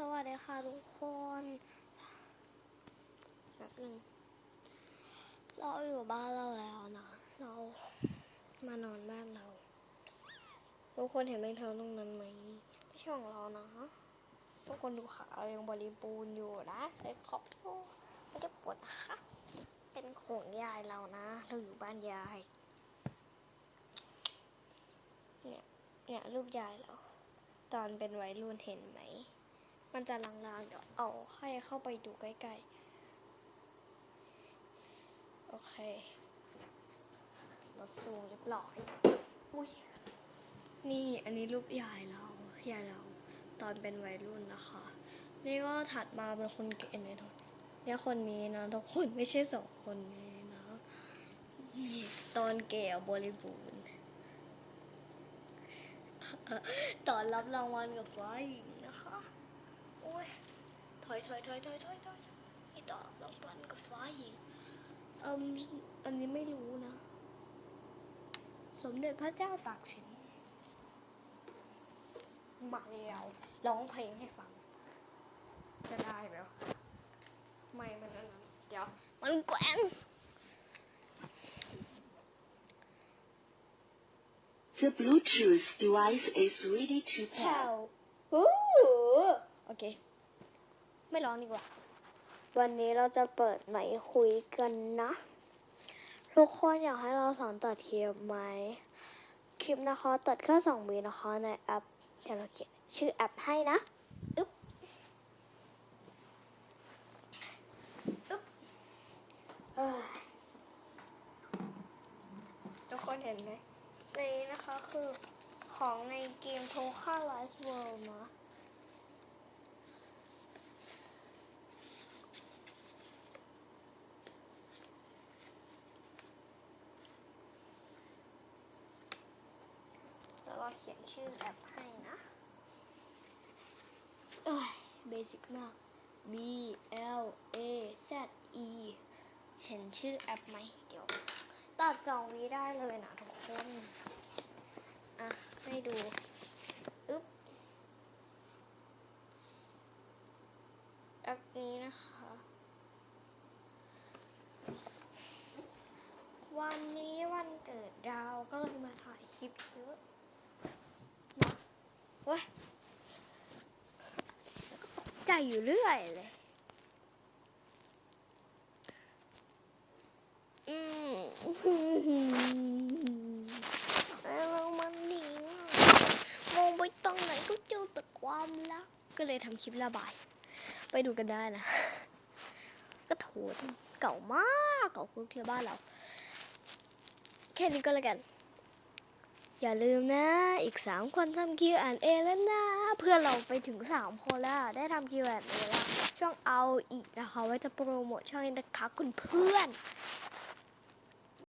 สวัสดีค่ะทุกคนแบบหนึ่งเราอยู่บ้านเราแล้วนะ เรามานอนบ้านเรา ทุกคนเห็นรองเท้าตรงนั้นไหมไม่ใช่ของเรานะ ทุกคนดูขาเรายังบริบูรณ์อยู่นะไอ้ขอบโทษไม่ได้ปวดนะคะ เป็นของยายเรานะ เราอยู่บ้านยาย เนี่ย เนี่ยรูปยายเรา ตอนเป็นวัยรุ่นเห็นไหม มันจะลางๆ เดี๋ยวเอาให้เข้าไปดูใกล้ๆ โอเคเราซูมเรียบร้อยอุ้ยนี่อันนี้รูปยายเรายายเรา ตอนเป็นวัยรุ่นนะคะ นี่ก็ถัดมาเป็นคนเก่งในทุกเนี่ยคนนี้นะทุกคนไม่ใช่สองคนนี้นะนี่ตอนแก่บริบูรณ์ตอนรับรางวัลกับฟ้าหญิงนะคะ โอ้ยถอยถอยถอยถอยถอยถอยนี่ตอนรับรางวัลกับฟ้าหญิงเอืมอันนี้ไม่รู้นะ สมเด็จพระเจ้าตากสินมาแล้วร้องเพลงให้ฟัง จะได้ไหมวะไม่มันอันนั้นเดี๋ยว มันแกว่ง The Bluetooth device is ready to แผ่ pair. วอู้ โอเค ไม่ร้องดีกว่า วันนี้เราจะเปิดไหมค์คุยกันนะ ทุกคนอยากให้เราสอนตัดคลิปไหม คลิปนะคะตัดแค่สองวินะคะในแอปเดี๋ยวเราเขียนชื่อแอปให้นะอึ๊บอึ๊บเอ้ยทุกคนเห็นไหมในนี้นะคะคือของในเกมโทค่าไลฟ์เวิลด์นะ แล้วเราเขียนชื่อแอปให้นะเอ้ยเบสิกมาก B L A Z E เห็นชื่อแอปไหม เดี๋ยว ตัดสองวิได้เลยนะทุกคน อะ ให้ดู อึ๊บ แอปนี้นะคะ วันนี้วันเกิดดาวก็เลยมาถ่ายคลิปเยอะนะเว้ยเสียงก็ตกใจ อยู่เรื่อยเลย อืมแล้วมันหนีมองไปตรงไหนก็เจอแต่ความรัก ก็เลยทำคลิประบาย ไปดูกันได้นะ ก็โถเก่ามาก เก่าคือเคลียบ้านเรา แค่นี้ก็แล้วกัน อย่าลืมนะ อีกสามคนทำ Q&A แล้วนะ เพื่อนเราไปถึงสามคนแล้ว ได้ทำ Q&A แล้ว ช่องเอาอีกนะคะ ไว้จะโปรโมทช่องนี้นะคะคุณเพื่อน